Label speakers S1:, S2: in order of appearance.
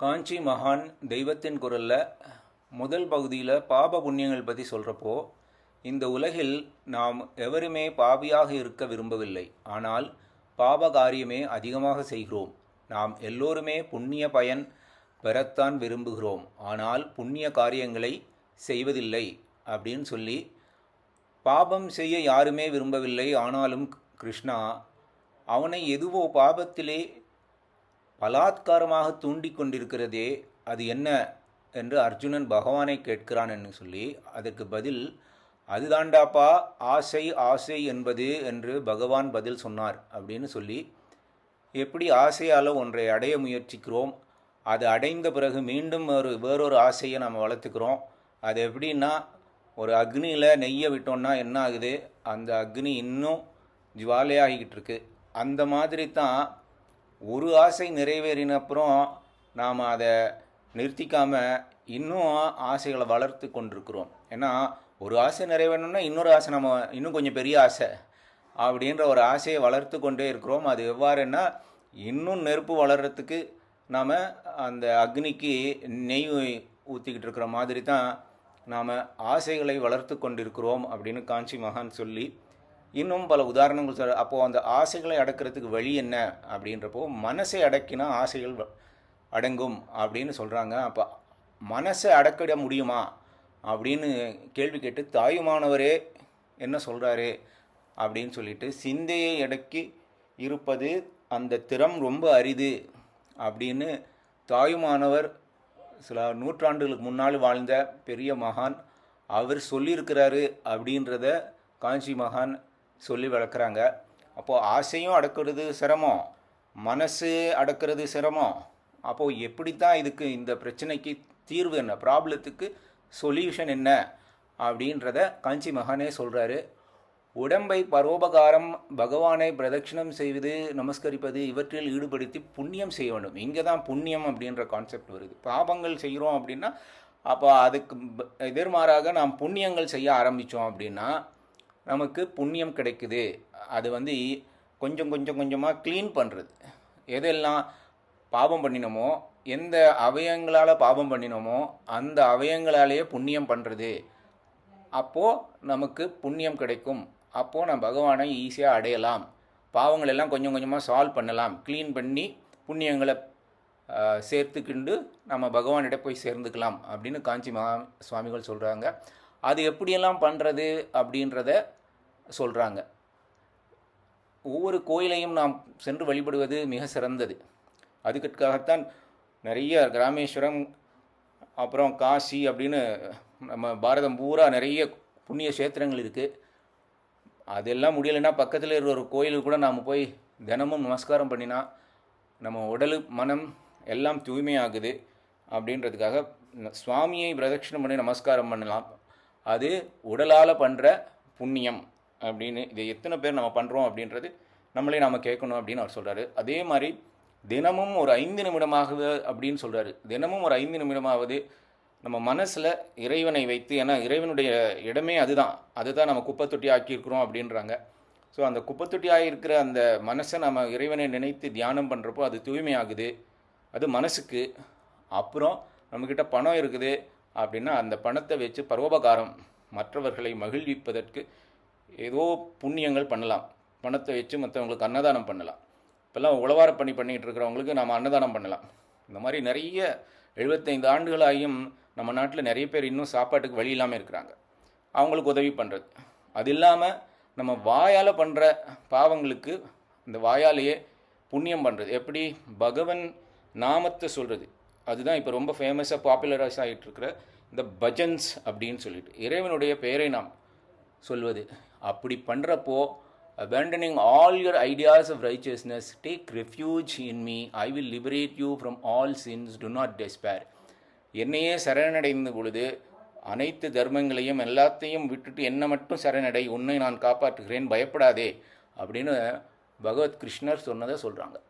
S1: காஞ்சி மகான் தெய்வத்தின் குரலில் முதல் பகுதியில் பாப புண்ணியங்கள் பற்றி சொல்கிறப்போ இந்த உலகில் நாம் எவருமே பாவியாக இருக்க விரும்பவில்லை. ஆனால் பாப காரியமே அதிகமாக செய்கிறோம். நாம் எல்லோருமே புண்ணிய பயன் பெறத்தான் விரும்புகிறோம். ஆனால் புண்ணிய காரியங்களை செய்வதில்லை அப்படின்னு சொல்லி பாபம் செய்ய யாருமே விரும்பவில்லை. ஆனாலும் கிருஷ்ணா அவனை எதுவோ பாபத்திலே பலாத்காரமாக தூண்டிக் கொண்டிருக்கிறதே அது என்ன? என்று அர்ஜுனன் பகவானை கேட்கிறான் என்று சொல்லி அதற்கு பதில் அதுதாண்டாப்பா ஆசை ஆசை என்பது என்று பகவான் பதில் சொன்னார் அப்படின்னு சொல்லி எப்படி ஆசையால் ஒன்றை அடைய முயற்சிக்கிறோம்? அது அடைந்த பிறகு மீண்டும் ஒரு வேறொரு ஆசையை நம்ம வளர்த்துக்கிறோம். அது எப்படின்னா ஒரு அக்னியில் நெய்யை விட்டோம்னா என்ன ஆகுது? அந்த அக்னி இன்னும் ஜுவாலையாகிக்கிட்டு இருக்கு. அந்த மாதிரி தான் ஒரு ஆசை நிறைவேறின அப்புறம் நாம் அதை நிறுத்திக்காமல் இன்னும் ஆசைகளை வளர்த்து கொண்டிருக்கிறோம். ஏன்னா ஒரு ஆசை நிறைவேறணும்னா இன்னொரு ஆசை நம்ம இன்னும் கொஞ்சம் பெரிய ஆசை. அப்படின்ற ஒரு ஆசையை வளர்த்து கொண்டே இருக்கிறோம். அது எவ்வாறுன்னா இன்னும் நெருப்பு வளர்கிறதுக்கு நாம் அந்த அக்னிக்கு நெய் ஊற்றிக்கிட்டு இருக்கிற மாதிரி தான் நாம் ஆசைகளை வளர்த்து கொண்டிருக்கிறோம் அப்படின்னு காஞ்சி மகான் சொல்லி இன்னும் பல உதாரணங்கள் சொல்ல அப்போது அந்த ஆசைகளை அடக்கிறதுக்கு வழி என்ன அப்படின்றப்போ மனசை அடக்கினா ஆசைகள் வ- அடங்கும் அப்படின்னு சொல்கிறாங்க அப்போ மனசை அடக்கிட முடியுமா அப்படின்னு கேள்வி கேட்டு தாயுமானவரே என்ன சொல்கிறாரு அப்படின்னு சொல்லிட்டு சிந்தையை அடக்கி இருப்பது அந்த திறம் ரொம்ப அரிது அப்படின்னு தாயுமானவர் சில நூற்றாண்டுகளுக்கு முன்னால் வாழ்ந்த பெரிய மகான் அவர் சொல்லியிருக்கிறாரு அப்படின்றத காஞ்சி மகான் சொல்லி வளர்க்குறாங்க. அப்போது ஆசையும் அடக்கிறது சிரமம். மனசு அடக்கிறது சிரமம். அப்போது எப்படி தான் இதுக்கு இந்த பிரச்சனைக்கு தீர்வு என்ன? ப்ராப்ளத்துக்கு சொல்யூஷன் என்ன? அப்படின்றத காஞ்சி மகானே சொல்கிறாரு உடம்பை பரோபகாரம் பகவானை பிரதட்சிணம் செய்வது நமஸ்கரிப்பது இவற்றில் ஈடுபடுத்தி புண்ணியம் செய்ய வேண்டும். இங்கே தான் புண்ணியம் அப்படின்ற கான்செப்ட் வருது. பாபங்கள் செய்கிறோம் அப்படின்னா அப்போ அதுக்கு எதிர்மாறாக நாம் புண்ணியங்கள் செய்ய ஆரம்பித்தோம் அப்படின்னா நமக்கு புண்ணியம் கிடைக்குது. அது வந்து இ- கொஞ்சம் கொஞ்சம் கொஞ்சமாக க்ளீன் பண்ணுறது எதெல்லாம் பாவம் பண்ணினோமோ எந்த அவயங்களால் பாவம் பண்ணினோமோ அந்த அவயங்களாலேயே புண்ணியம் பண்ணுறது அப்போது நமக்கு புண்ணியம் கிடைக்கும். அப்போது நான் பகவானை ஈஸியாக அடையலாம். பாவங்கள் எல்லாம் கொஞ்சம் கொஞ்சமாக சால்வ் பண்ணலாம். க்ளீன் பண்ணி புண்ணியங்களை சேர்த்துக்கிண்டு நம்ம பகவானிட போய் சேர்ந்துக்கலாம் அப்படின்னு காஞ்சி மகா சுவாமிகள் சொல்கிறாங்க அது எப்படியெல்லாம் பண்ணுறது அப்படின்றத சொல்கிறாங்க ஒவ்வொரு கோயிலையும் நாம் சென்று வழிபடுவது மிக சிறந்தது. அதுக்காகத்தான் நிறைய ராமேஸ்வரம் அப்புறம் காசி அப்படின்னு நம்ம பாரதம் பூரா நிறைய புண்ணிய கஷேத்திரங்கள் இருக்குது அதெல்லாம் முடியலைன்னா பக்கத்தில் இருக்கிற ஒரு கோயிலுக்கு கூட நாம் போய் தினமும் நமஸ்காரம் பண்ணினா நம்ம உடல் மனம் எல்லாம் தூய்மையாகுது அப்படின்றதுக்காக சுவாமியை பிரதட்சிணம் பண்ணி நமஸ்காரம் பண்ணலாம். அது உடலால் பண்ணுற புண்ணியம். அப்படின்னு இதை எத்தனை பேர் நம்ம பண்ணுறோம் அப்படின்றது நம்மளே நாம் கேட்கணும் அப்படின்னு அவர் சொல்கிறாரு அதே மாதிரி தினமும் ஒரு ஐந்து நிமிடமாகுது அப்படின்னு சொல்கிறாரு தினமும் ஒரு ஐந்து நிமிடமாவது நம்ம மனசில் இறைவனை வைத்து ஏன்னா இறைவனுடைய இடமே அதுதான். அதுதான் நம்ம குப்பைத்தொட்டி ஆக்கியிருக்கிறோம் அப்படின்றாங்க. ஸோ அந்த குப்பைத்தொட்டியாக ஆகியிருக்கிற அந்த மனசை நம்ம இறைவனை நினைத்து தியானம் பண்ணுறப்போ அது தூய்மையாகுது. அது மனசுக்கு. அப்புறம் நம்மக்கிட்ட பணம் இருக்குது அப்படின்னா அந்த பணத்தை வச்சு பரோபகாரம் மற்றவர்களை மகிழ்விப்பதற்கு ஏதோ புண்ணியங்கள் பண்ணலாம். பணத்தை வச்சு மற்றவங்களுக்கு அன்னதானம் பண்ணலாம். இப்போல்லாம் உழவார பண்ணி பண்ணிகிட்டு இருக்கிறவங்களுக்கு நம்ம அன்னதானம் பண்ணலாம். இந்த மாதிரி நிறைய எழுபத்தைந்து ஆண்டுகளாகியும் நம்ம நாட்டில் நிறைய பேர் இன்னும் சாப்பாட்டுக்கு வழி இல்லாமல் இருக்கிறாங்க. அவங்களுக்கு உதவி பண்ணுறது அது இல்லாமல் நம்ம வாயால் பண்ணுற பாவங்களுக்கு இந்த வாயாலேயே புண்ணியம் பண்ணுறது எப்படி? பகவன் நாமத்தை சொல்கிறது அதுதான் இப்போ ரொம்ப ஃபேமஸாக பாப்புலரைஸ் ஆகிட்டு இருக்கிற இந்த பஜன்ஸ் அப்படின்னு சொல்லிட்டு. இறைவனுடைய பெயரை நாம் சொல்வது. அப்படி பண்ணுறப்போ abandoning all your ideas of righteousness take refuge in me I will liberate you from all sins do not despair என்னையே சரணடைந்த பொழுது அனைத்து தர்மங்களையும் எல்லாத்தையும் விட்டுட்டு என்னை மட்டும் சரணடை உன்னை நான் காப்பாற்றுகிறேன். பயப்படாதே. அப்படின்னு பகவத் கிருஷ்ணர் சொன்னதை சொல்கிறாங்க